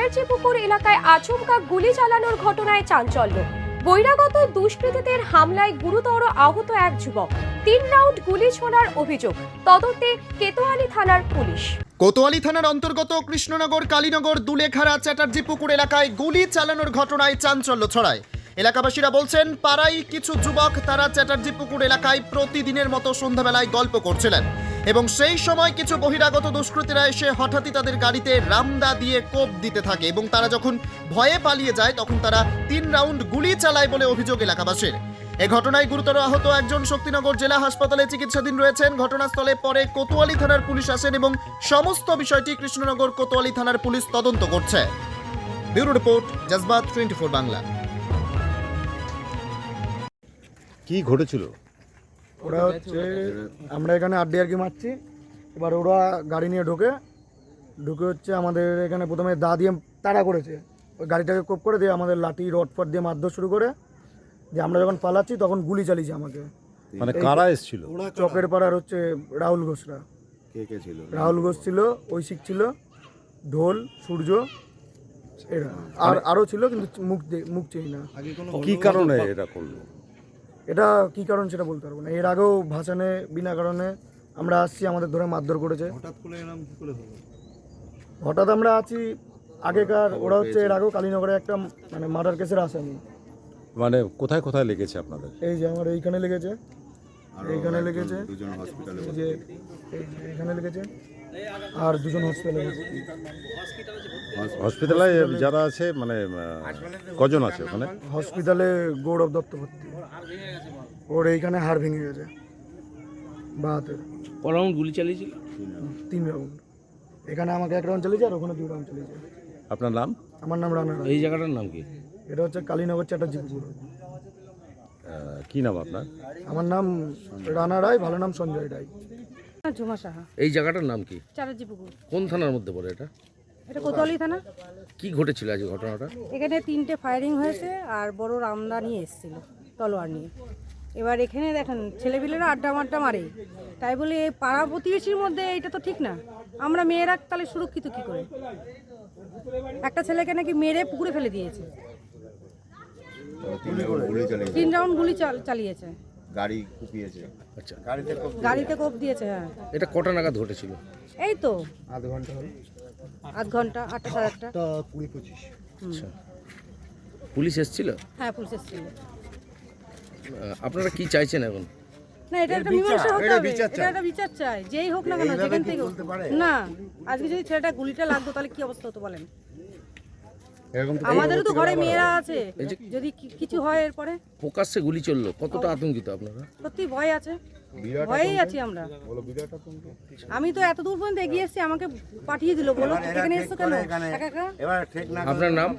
চ্যাটার্জি পুকুর এলাকায় আচমকা গুলি চালানোর ঘটনায় চাঞ্চল্য। বহিরাগত দুষ্কৃতীদের হামলায় গুরুতর আহত এক যুবক। তিন রাউন্ড গুলি ছোড়ার অভিযোগ। তদন্তে কেতোয়ালি থানার পুলিশ। কোতোয়ালি থানার অন্তর্গত কৃষ্ণনগর, কালীনগর, দুলেখাড়া, চ্যাটার্জি পুকুর এলাকায় গুলি চালানোর ঘটনায় চাঞ্চল্য ছড়ায়। এলাকাবাসীরা বলছেন, পাড়ায় কিছু যুবক তারা চ্যাটার্জি পুকুর এলাকায় প্রতিদিনের মতো সন্ধ্যাবেলায় গল্প করছিলেন। এবং সেই সময় কিছু বহিরাগত দুষ্কৃতীরা এসে হঠাৎই তাদের গাড়িতে রামদা দিয়ে কোপ দিতে থাকে এবং তারা যখন ভয়ে পালিয়ে যায়, তখন তারা তিন রাউন্ড গুলি চালায় বলে অভিযোগ এলাকাবাসীর। এ ঘটনায় গুরুতর আহত একজন শক্তিনগর জেলা হাসপাতালে চিকিৎসাধীন রয়েছেন। ঘটনাস্থলে পরে কোতোয়ালি থানার পুলিশ আসেন এবং সমস্ত বিষয়টি কৃষ্ণনগর কোতোয়ালি থানার পুলিশ তদন্ত করছে। Bureau report, Jazbaat twenty four Bangla. কি ঘটেছিল? ওরা হচ্ছে আমরা এখানে আড্ডি আর কি মারছি। এবার ওরা গাড়ি নিয়ে ঢোকে। ঢুকে হচ্ছে আমাদের এখানে প্রথমে দা দিয়ে তাড়া করেছে। ওই গাড়িটাকে কোপ করে দিয়ে আমাদের লাঠি রড ফট দিয়ে মারধর শুরু করে। যে আমরা যখন পালাচ্ছি তখন গুলি চালিয়েছে আমাকে। মানে কারা এসেছিল? চকের পাড়ার হচ্ছে রাহুল ঘোষরা। কে কে ছিল? রাহুল ঘোষ ছিল ঐশিক ছিল ঢোল সূর্য এরা। আর আরও ছিল কিন্তু মুখ মুখ চেই না। কি কারণে এটা করল? এটা কি কারণ সেটা বলতে পারব না। এর আগেও ভাসানে বিনা কারণে আমরা আসছি আমাদের ধরে মারধর করেছে। হঠাৎ আমরা আছি আগেকার ওরা হচ্ছে এর আগেও কালীনগরে একটা মানে মার্ডার কেসের আসামি। মানে কোথায় কোথায় লেগেছে আপনাদের? এই যে আমার এইখানে লেগেছে। এইখানে লেগেছে। এই এই যে এইখানে লেগেছে। আর দুজন হসপিটালে হসপিটালে যারা আছে মানে কজন আছে ওখানে? হসপিটালে গৌরব দত্ত ভর্তি। ওর এইখানে হাড় ভেঙে গেছে। বা হাতের ক রাউন্ড গুলি চালিয়েছিল? তিন রাউন্ড এখানে আমাকে এক রাউন্ড চালিয়েছে আর ওখানে দুই রাউন্ড চালিয়েছে। আপনার নাম? আমার নাম রানা রায়। এই জায়গাটার নাম কি? এটা হচ্ছে কালীনগর চ্যাটার্জি পুকুর আহ, কি নাম আপনার? আমার নাম রানা রায় ভালো নাম সঞ্জয় রায়। ঝুমা সাহা। এই জায়গাটার নাম কি? চারাজি পুকুর। কোন থানার মধ্যে পড়ে এটা? এটা কোতোয়ালি থানা। কি ঘটেছিল আজ ঘটনাটা? এখানে তিনটে ফায়ারিং হয়েছে আর বড় রামদা নিয়ে এসেছিল তলোয়ার নিয়ে। এবার এখানে দেখেন ছেলেপিলেরা আড্ডা মাড্ডা মারে তাই বলে এই পাড়া প্রতিবেশীর মধ্যে এটা তো ঠিক না। আমরা মেয়েরা তাহলে সুরক্ষিত কি করে? একটা ছেলেকে নাকি মেরে পুকুরে ফেলে দিয়েছে। তিন রাউন্ড গুলি চালিয়েছে। গাড়ি কুপিয়েছে। আচ্ছা। গাড়িতে কোপ দিয়েছে হ্যাঁ। এটা কটা নাগাদ ঘটেছিল? এই তো। আধ ঘণ্টা হলো। আধ ঘণ্টা আটটা সাড়ে আটটা। কুড়ি পঁচিশ। আচ্ছা। পুলিশ এসেছিল? হ্যাঁ পুলিশ এসেছিল। আপনারা কি চাইছেন এখন? না এটা একটা মীমাংসা হতে হবে। এটা একটা বিচার চাই। যেই হোক না কেন যেখান থেকে না আজকে যদি ছেলেটা গুলিটা লাগতো তাহলে কি অবস্থা হতো বলেন? আমাদেরও তো ঘরে মেয়েরা আছে। যদি কিছু হয় এরপরে? ফোকাসে গুলি চলল কতটা আতঙ্কিত আপনারা? সত্যি ভয় আছে। ভয়েই আছি আমরা। আমি তো এত দূর পর্যন্ত এগিয়ে এসেছি আমাকে পাঠিয়ে দিল বলো এখানে এসছো কেন? একা একা? এবার ঠিক না আপনার নাম।